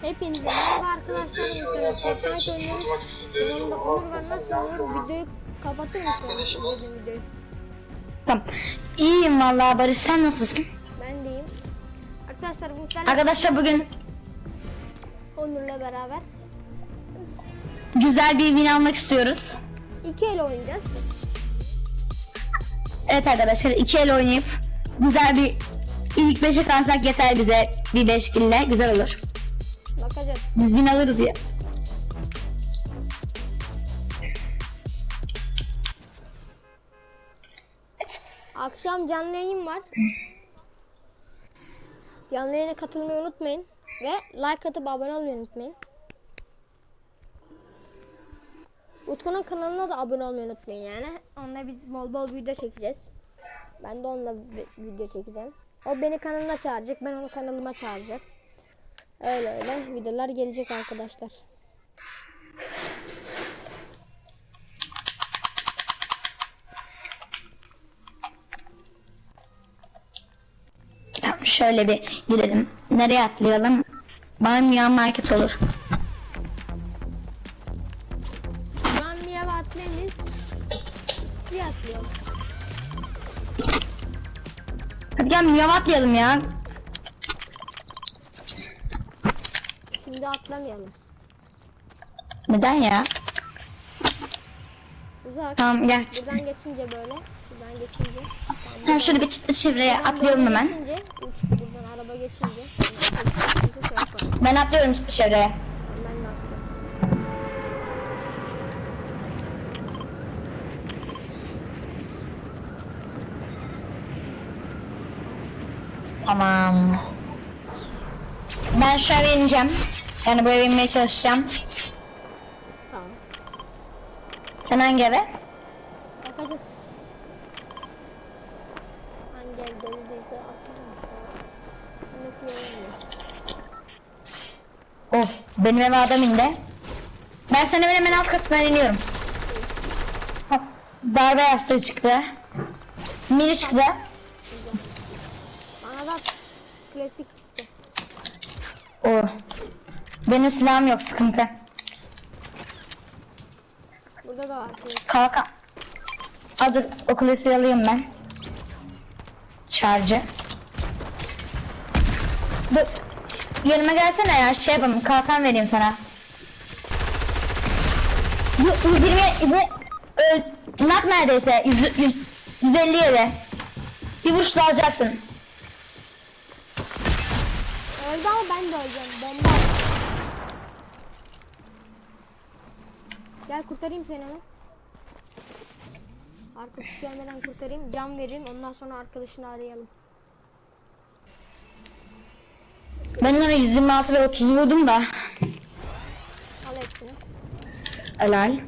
Hepinize merhaba arkadaşlar. Fortnite oynuyoruz. Yanımda Onur var. Nasıl olur? Videoyu kapatır mısın? Videoyu. Tamam. İyiyim vallahi Barış sen nasılsın? Ben deyim. Arkadaşlar bu sizlerle Arkadaşlar bugün Onur'la beraber güzel bir win almak istiyoruz. iki el oynayacağız. Evet arkadaşlar iki el oynayıp güzel bir ilk beşe kalsak yeter bize bir beş kille güzel olur. Bakacağız. Win alırız ya. Akşam canlı yayın var. Canlı yayına katılmayı unutmayın. Ve like atıp abone olmayı unutmayın. Utku'nun kanalına da abone olmayı unutmayın yani. Onunla biz bol bol video çekeceğiz. Ben de onunla vi- video çekeceğim. O beni kanalına çağıracak. Ben onu kanalıma çağıracak. Öyle öyle videolar gelecek arkadaşlar. Tamam şöyle bir girelim. Nereye atlayalım? Bana yan market olur. Eve atlayınız. Bir atlayalım. Hadi gel Miyav atlayalım ya. Şimdi atlamayalım. Neden ya? Uzak. Tamam gel. Buradan geçince böyle. Buradan geçince. Tamam, Sen şöyle bir çevreye atlayalım hemen. Geçince, uç, buradan araba geçince. Ben atlıyorum çevreye. Tamam. Ben şu eve ineceğim. Yani bu eve inmeye çalışacağım. Tamam. Sen hangi eve? Bakacağız. Hangi ev doluysa atlayalım. Nasıl yayınlıyor? Oh benim eve adam indi. Ben sana hemen hemen alt katından iniyorum. Hop, Darbe yastığı çıktı. Mini çıktı. Bana da klasik çıktı. Oh. Benim silahım yok sıkıntı. Burada da var. Kalkan. Aa, dur o klasiği alayım ben. Şarjı. Dur. Yanıma gelsene ya şey yapalım kalkan vereyim sana. Bu 120 bu öl, nak neredeyse 100, 100, 157. Bir vuruşla alacaksın. Öldü ama ben de öleceğim. Bomba. Gel kurtarayım seni hemen. Arkadaş gelmeden kurtarayım. Can vereyim. Ondan sonra arkadaşını arayalım. Ben ona 126 ve 30 vurdum da. Al hepsini. Helal.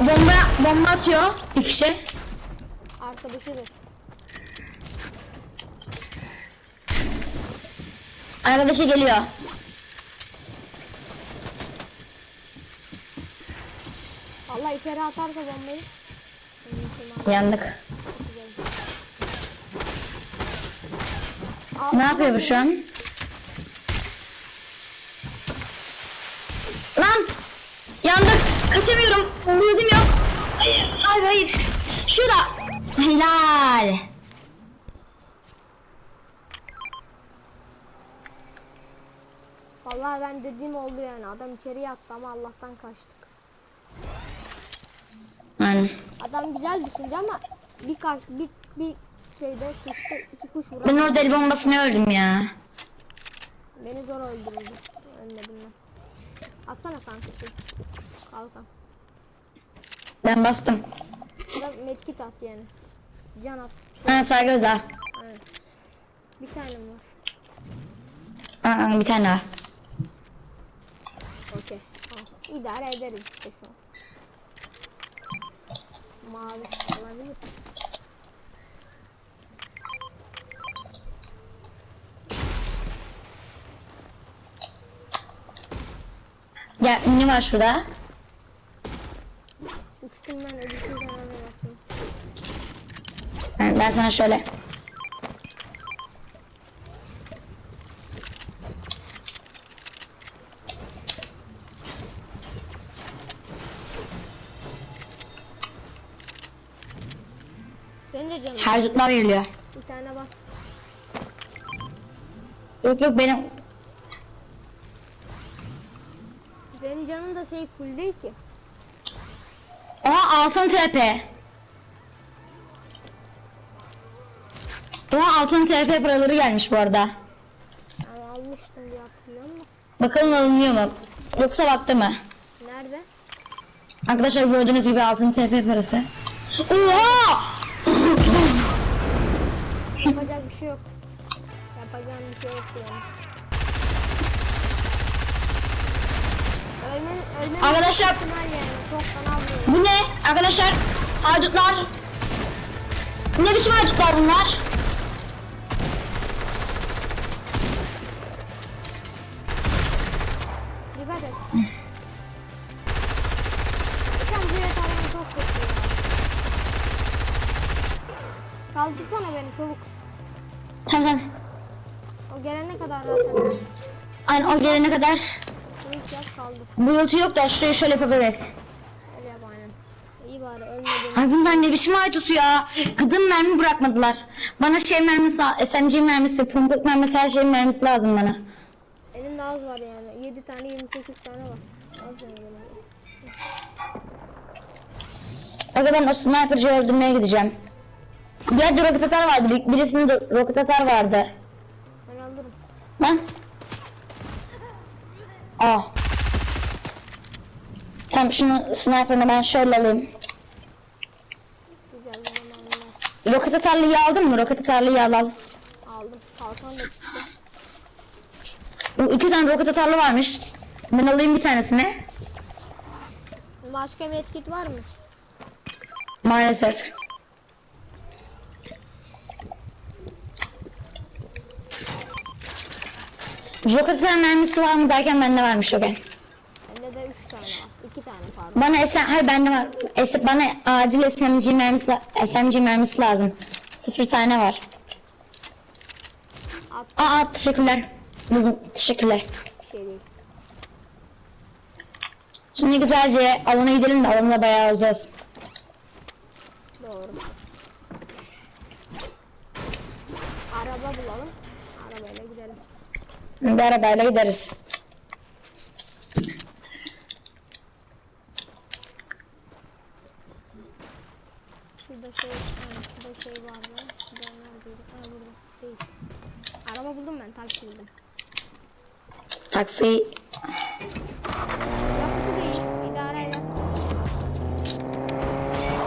Bomba bomba atıyor bir kişi. Arkadaşıdır. Arkadaşı geliyor. Allah içeri atarsa bombayı. Yandık. Ne yapıyor bu şu an? Lan! Yandık! Kaçamıyorum! Umudum yok! Hayır, hayır, hayır! Şurada! Helal! Vallahi ben dediğim oldu yani. Adam içeriye attı ama Allah'tan kaçtık. Aynen. Adam güzel düşünce ama bir kaç bir bir şeyde kuşta iki kuş vurdu. Ben orada el bombasını öldüm ya. Beni zor öldürdü. Ölmedim ben. Atsana kanka şey. Kalkan. Ben bastım. Da medkit at yani. Can at. Ha saygı al. Evet. Bir tane var? Aa, bir tane var idare ederiz işte şu an. Mavi olabilir. Ya ne var şurada? Uçtum ben ödüsüz anlamı basmam. Ben, ben sana şöyle Haydutlar geliyor. Bir tane bas. Yok yok benim Senin canın da şey full değil ki. Oha altın TP. Oha altın TP paraları gelmiş bu arada. Ben almıştım diye hatırlıyorum da. Bakalım alınıyor mu? Yoksa baktı mı? Nerede? Arkadaşlar gördüğünüz gibi altın TP parası. Oha! Şey yok. Yapacağım bir şey yok yani. Ölmen, ölmen Arkadaşlar- yani. Çok fena vuruyor. Bu ne? Arkadaşlar haydutlar. Ne biçim haydutlar bunlar? Dikkat et. Sen bu çok kötü ya. Kaldırsana beni çabuk. Tamam tamam. O gelene kadar zaten. Aynen o gelene kadar kaldır. bulutу yok da şurayı şöyle yapabiliriz. Öyle yap aynen. İyi bari ölmedin. Ay bunlar ne biçim haydutu ya? Gıdım mermi bırakmadılar. Bana şey mermisi, SMG mermisi, pompuk mermisi, her şeyin mermisi lazım bana. Elimde az var yani. 7 tane 28 tane var. Az yani benim. Aga ben o sniper'cıyı öldürmeye gideceğim. Bir yerde roket atar vardı, bir- birisinde de roket atar vardı. Ben alırım. Lan. Aa. Tamam şunu sniper'ını ben şöyle alayım. Güzel. Roket atarlıyı aldın mı? Roket atarlıyı al al. Aldım. Kalkan da çıktı. İki tane roket atarlı varmış. Ben alayım bir tanesini. Başka medkit var mı? Maalesef. Roket atar mermisi var mı derken bende varmış o gen. Bende de 3 tane var. 2 tane pardon. Bana SM, hayır bende var. Es, bana acil SMG mermisi, SMG mermisi lazım. Sıfır tane var. At Aa teşekkürler. Buldum. Teşekkürler. bir şey. Şimdi güzelce alana gidelim de alana bayağı uzağız. Doğru. Araba bulalım. Arabayla gidelim. Bir arabayla gideriz. Şurada şey, şurada şey vardı. Şurada neredeydi? Ha burada. Değil. Araba buldum ben. Taksi buldum. Taksi.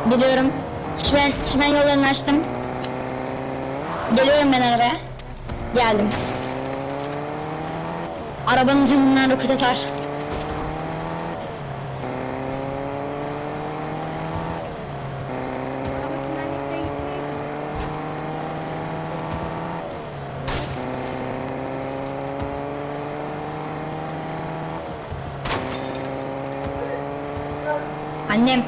Geliyorum. Çimen, çimen yollarını açtım. Geliyorum ben arabaya. Geldim. Arabanın camından roket atar. Annem.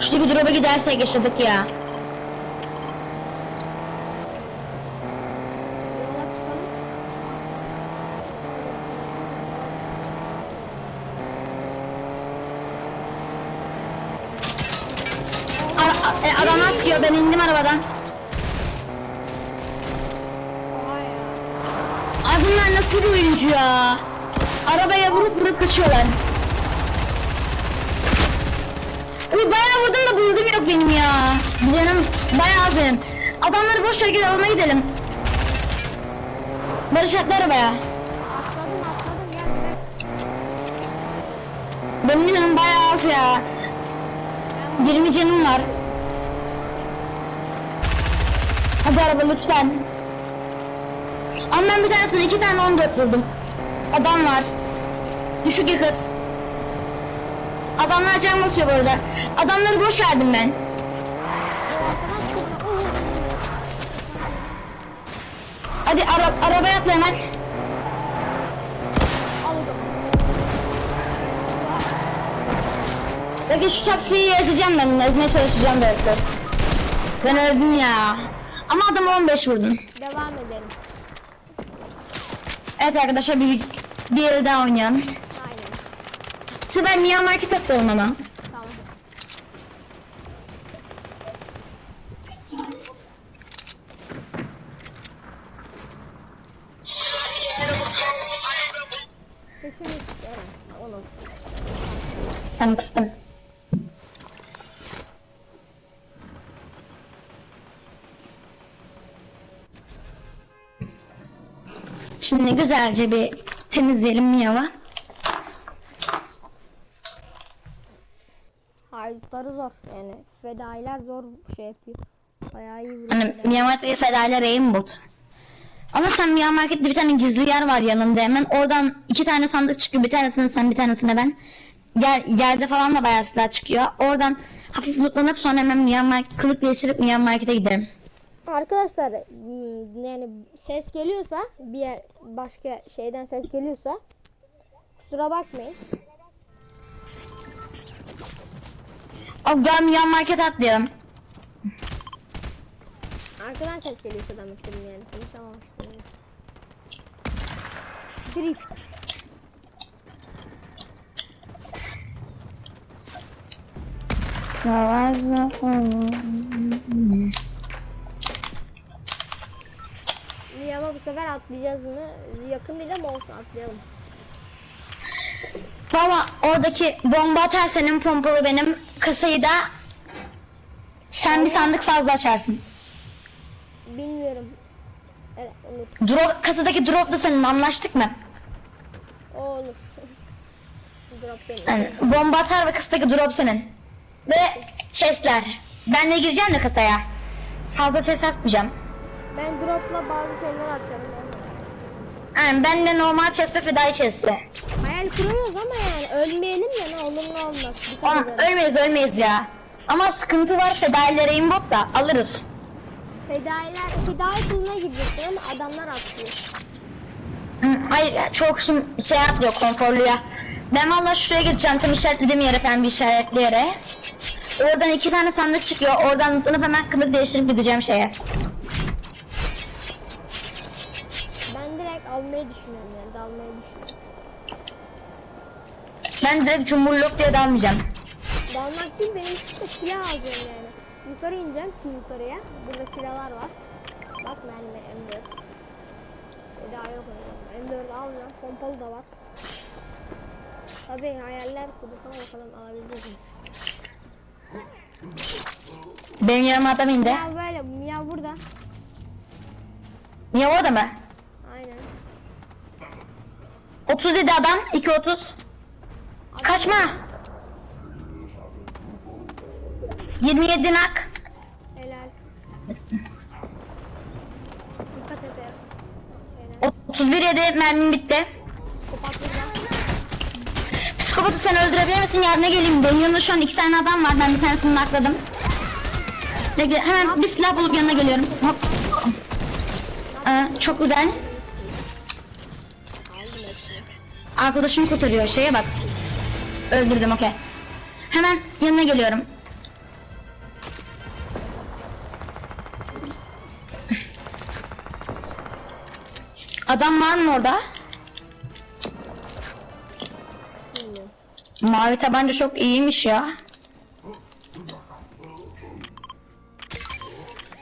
Şurada bir drop'a gidersek yaşadık ya. Yola çıkalım. Ara, a- e, ben indim arabadan. Ay bunlar nasıl bir oyuncu ya? Arabaya vurup vurup kaçıyorlar. Abi bayağı vurdum da buldum yok benim ya. Canım bayağı az benim. Adamları boş ver gel alana gidelim. Barış atlı arabaya. Atladım atladım gel. Benim canım bayağı az ya. 20 canım var. Hadi araba lütfen. Ama ben bir tanesini iki tane 14 buldum. Adam var. Düşük yakıt. Adamlar can basıyor bu arada. Adamları boş verdim ben. Hadi ara arabaya atla hemen. Peki şu taksiyi ezeceğim ben. Ezmeye çalışacağım belki. Ben öldüm ya. Ama adamı 15 vurdun. Devam edelim. Evet arkadaşlar bir, bir yere daha oynayalım. Aynen. Bu sefer Mia Market atalım ama. Tamam. Sesini evet, onu. Tamam kıstım. Şimdi güzelce bir temizleyelim Mia'yı. Haydutları zor yani. Fedailer zor şey yapıyor. Bayağı iyi vuruyor. Hani. Mia Market fedailer aimbot. Ama sen Market'te bir tane gizli yer var yanında hemen. Oradan iki tane sandık çıkıyor. Bir tanesini sen bir tanesine ben. Yer, yerde falan da bayağı silah çıkıyor. Oradan hafif lootlanıp sonra hemen Mia Market, kılık değiştirip Market'e gidelim. Arkadaşlar hmm, yani ses geliyorsa bir yer, başka şeyden ses geliyorsa kusura bakmayın. Abi gel Mia Market'e atlayalım. Arkadan ses geliyorsa demek istedim yani. Tamam işte. Drift. İyi ama bu sefer atlayacağız bunu. Yakın değil ama olsun atlayalım. Valla oradaki bomba atar senin pompalı benim. Kasayı da sen bir sandık fazla açarsın. Bilmiyorum. Evet. Drop, kasadaki drop da senin anlaştık mı? O olur. Drop benim. Yani bomba atar ve kasadaki drop senin. Ve chestler. Ben de gireceğim de kasaya. Fazla chest atmayacağım. Ben dropla bazı şeyler açarım. Yani ben de normal chest ve fedai chest'i. Hayal kuruyoruz ama yani ölmeyelim ya ne olur ne olmaz. Dikkat Oğlum edelim. ölmeyiz ölmeyiz ya. Ama sıkıntı var fedailer aimbot da alırız. Fedailer, fedai kılına gidecekler ama adamlar atlıyor. Hı, Hayır çok şimdi şey atlıyor konforluya. Ben valla şuraya gideceğim tam işaretlediğim yere pembe işaretli yere. Oradan iki tane sandık çıkıyor. Oradan mutlanıp hemen kılık değiştirip gideceğim şeye. Ben direkt almayı düşünüyorum yani dalmayı düşünüyorum. Ben direkt cumburluk diye dalmayacağım. Dalmak değil benim işte silah alacağım yani. Yukarı ineceğim şu yukarıya. Burada silahlar var. Bak mermi M4. Bir daha yok öyle. M4 alacağım. Pompalı da var. Tabii hayaller kurduk ama bakalım alabileceğiz mi? Benim yanıma adam indi. Ya böyle ya burada. Niye orada mı? Aynen. 37 adam, 2.30. Kaçma. 27 nak. Helal. Dikkat et. ya. Helal. 31 yedi mermim bitti. Psikopatı sen öldürebilir misin? Yardıma geleyim. Benim yanımda şu an iki tane adam var. Ben bir tanesini nakladım. Hemen bir silah bulup yanına geliyorum. Hop. Ee, çok güzel. Arkadaşım kurtarıyor. Şeye bak. Öldürdüm okey. Hemen yanına geliyorum. Adam var mı orada? Bilmiyorum. Mavi tabanca çok iyiymiş ya.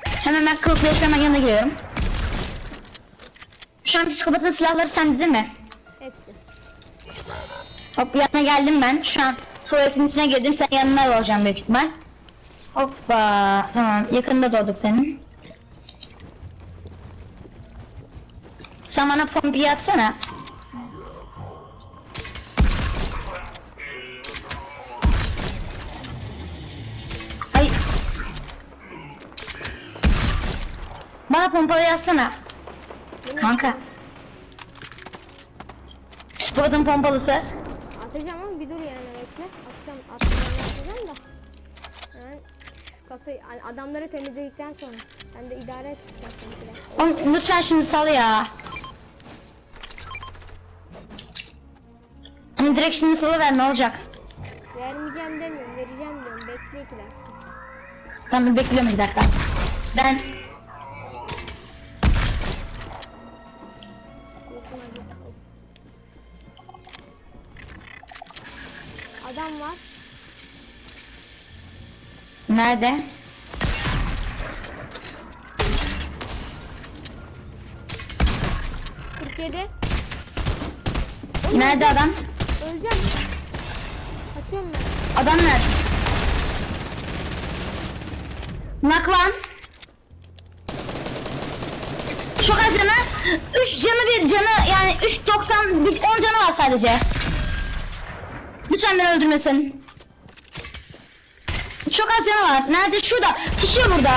Hemen ben kılık hemen yanına geliyorum. Şu an psikopatın silahları sende değil mi? Hop yanına geldim ben. Şu an tuvaletin içine girdim. Sen yanına olacağım büyük ihtimal. Hoppa. Tamam. Yakında doğduk senin. Sen bana pompiyi atsana. Ay. Bana pompalı yazsana. Kanka. Psikopatın pompalısı. Atacağım ama bir dur yani bekle. Atacağım, atacağım, da. Yani şu kasayı, hani adamları temizledikten sonra. Ben de idare et. Oğlum lütfen şimdi sal ya. Ama direkt şimdi salıver ne olacak? Vermeyeceğim demiyorum. Vereceğim diyorum. Bekle iki dakika. Tamam bekliyorum bir dakika. Ben nerede? Türkiye'de. Nerede adam? Öleceğim. Kaçıyorum ben. Adam nerede? Nakvan. Çok az canı. 3 canı bir canı yani 3.90 bir 10 canı var sadece. Lütfen beni öldürmesin. Çok az canı var. Nerede? Şurada. Tutuyor burada.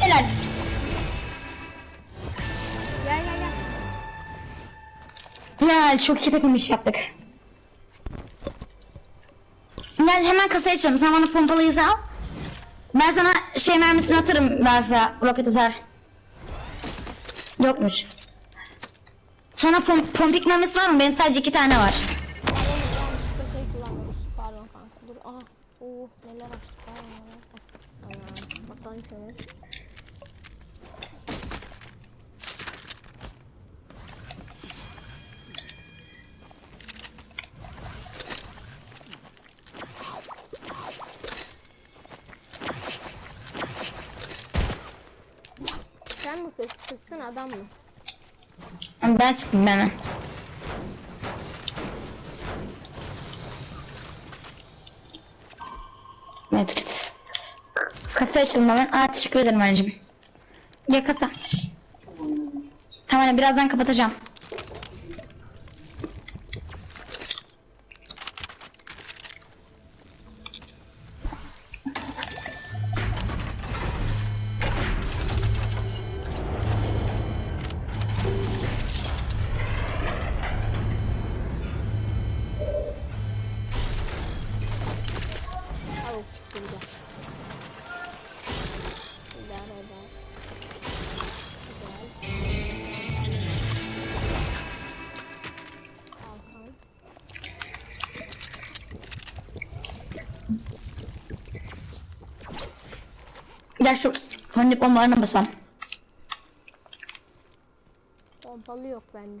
Helal. Gel gel gel. Ya çok iyi takım iş yaptık. Ben hemen kasaya açalım. Sen bana pompalıyı al. Ben sana şey mermisini atarım varsa roket atar. Yokmuş. Sana pom pompik mermisi var mı? Benim sadece iki tane var. Pardon yanlışlıkla şey kullanmıyoruz. Pardon kanka. Dur aha. Oo neler açtık. Aynen. Basalım şöyle. Sen mi kız sıktın adam mı? Ben çıktım ben. Matrix. Kasa hemen. Aa teşekkür ederim anneciğim. Gel kasa. Tamam birazdan kapatacağım. Gel şu fındık bombalarına basalım. Pompalı yok bende.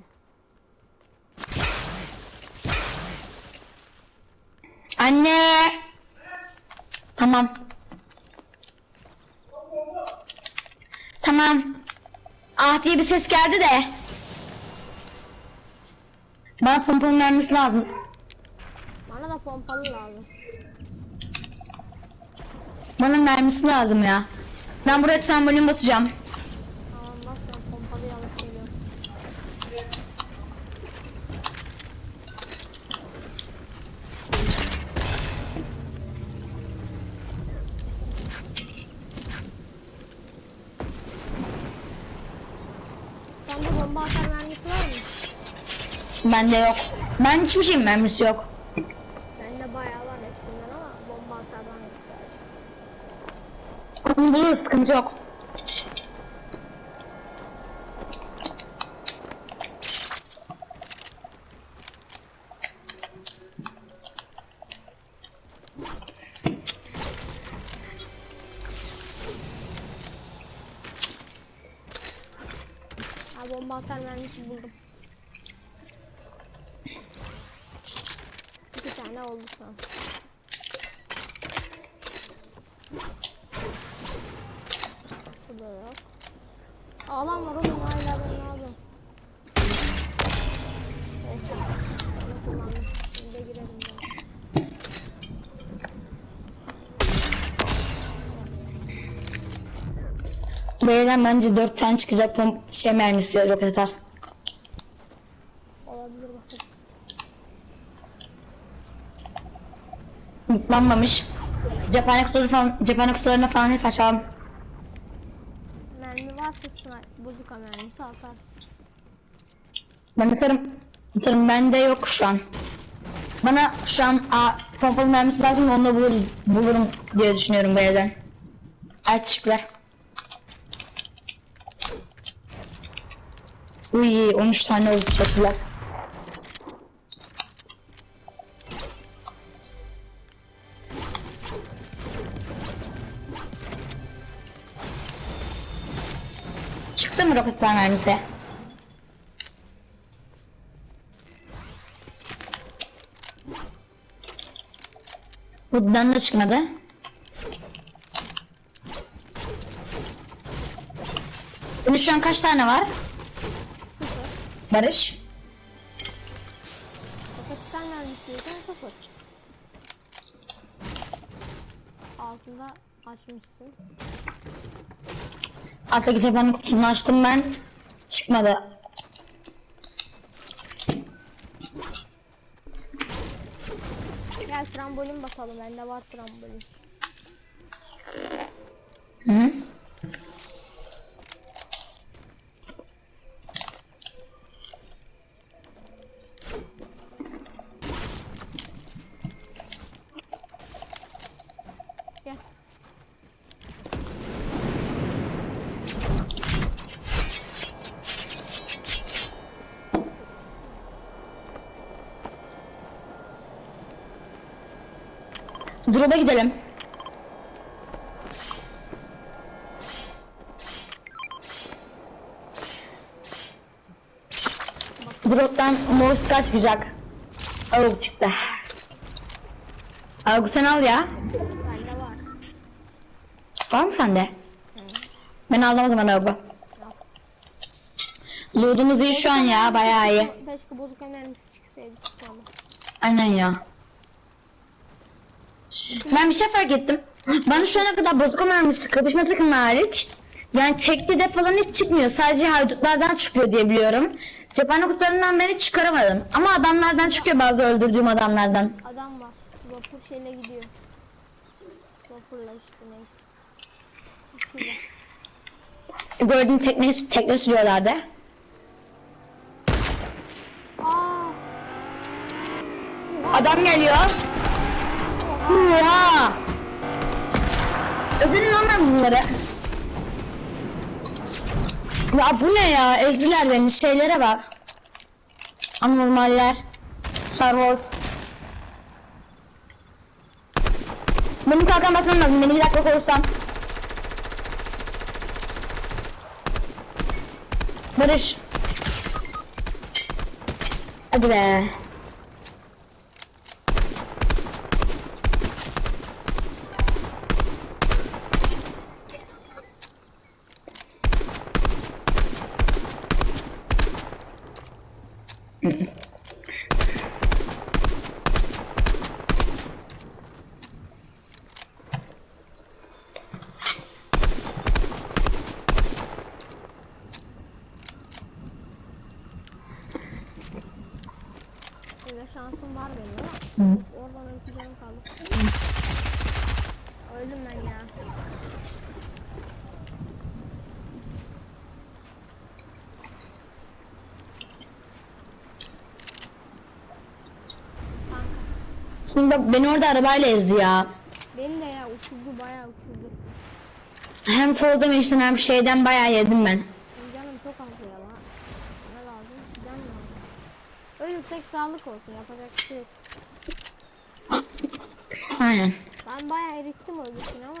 Anne. Tamam. Tamam. Ah diye bir ses geldi de. Bana pompalı mermisi lazım. Bana da pompalı lazım. Bana mermisi lazım ya. Ben buraya trambolin basacağım. Tamam bak ben pompalıyı alıp geliyorum. Sende bomba atar mermisi var mı? Bende yok. Ben hiçbir şeyin mermisi yok. Bende bayağı var hepsinden ama bomba atardan yok sadece. Onu buluruz sıkıntı yok. Ha bomba atar mermisi buldum. İki tane oldu şu an. Burada yok. Ağlam var oğlum hala ben ne yapayım? Neyse. Bunu kullandım. Şimdi de girelim ben. Bu evden bence 4 tane çıkacak pomp şey mermisi roket atar. Olabilir. Yıklanmamış. Cephane kutuları falan, cephane kutularına falan hep açalım. Mermi varsa sniper, buzuka mermisi atarsın. Ben atarım. Atarım bende yok şu an. Bana şu an a, pompalı mermisi lazım onu da bulur, bulurum diye düşünüyorum bu evden. Ay Uy 13 tane oldu çatılar. Çıktı mı roket mermisi? Buradan da çıkmadı. Şimdi şu an kaç tane var? Barış? Pakistan vermişsin sıfır. Altında açmışsın. Alttaki cephanenin kutusunu açtım ben. Çıkmadı. Gel trambolin basalım. Bende var trambolin. Hı? Drop'a gidelim. Drop'tan Morska çıkacak. Avuk çıktı. Avuk sen al ya. Bende var. Var mı sende? Ben alamadım ben Avuk'u. Loot'umuz iyi şu an ya bayağı iyi. Keşke bozuk enerjisi çıksaydı. Aynen ya. Ben bir şey fark ettim. Bana şu ana kadar bozuk mermisi kapışma takımı hariç yani tekli de falan hiç çıkmıyor. Sadece haydutlardan çıkıyor diye biliyorum. Cephane kutularından beri çıkaramadım. Ama adamlardan çıkıyor bazı öldürdüğüm adamlardan. Adam var. Vapur şeyle gidiyor. Vapurla işte neyse. Şurada. Gördüğüm tekne, tekne sürüyorlardı. Adam geliyor. Öldürün lan ben bunları. Ya bu ne ya? Ezdiler beni. Şeylere bak. Anormaller. Wars. Benim kalkan basmam lazım. Beni bir dakika korursan. Barış. Hadi be. böyle şansım var benim ama oradan iki canım kaldı. Öldüm ben ya. Kanka. Şimdi bak beni orada arabayla ezdi ya. Beni de ya uçurdu bayağı uçurdu. Hem Ford'dan işte hem şeyden bayağı yedim ben. Benim canım çok az ya lan. Ne lazım? Can lazım. Ölürsek sağlık olsun yapacak bir şey yok. Aynen. Ben bayağı erittim öldürsün ama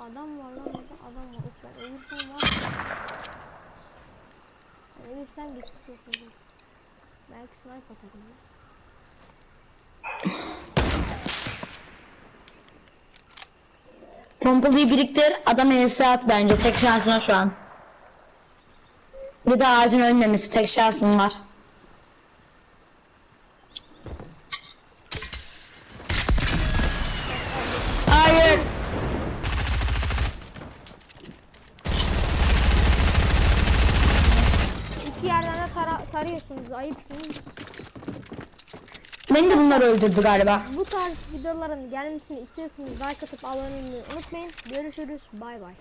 Adam var lan burada adam var. Of ben ölürsem var. Ben ölürsem geçmiş olsun. Belki sniper atarım. ya. Pompalıyı biriktir, adam else at bence. Tek şansın şu an. Bir de ağacın ölmemesi tek şansın var. Hayır. İki yerden de tara tarıyorsunuz. Ayıpsınız. Bunlar öldürdü galiba. Bu tarz videoların gelmesini istiyorsanız like atıp abone olmayı unutmayın. Görüşürüz. Bay bay.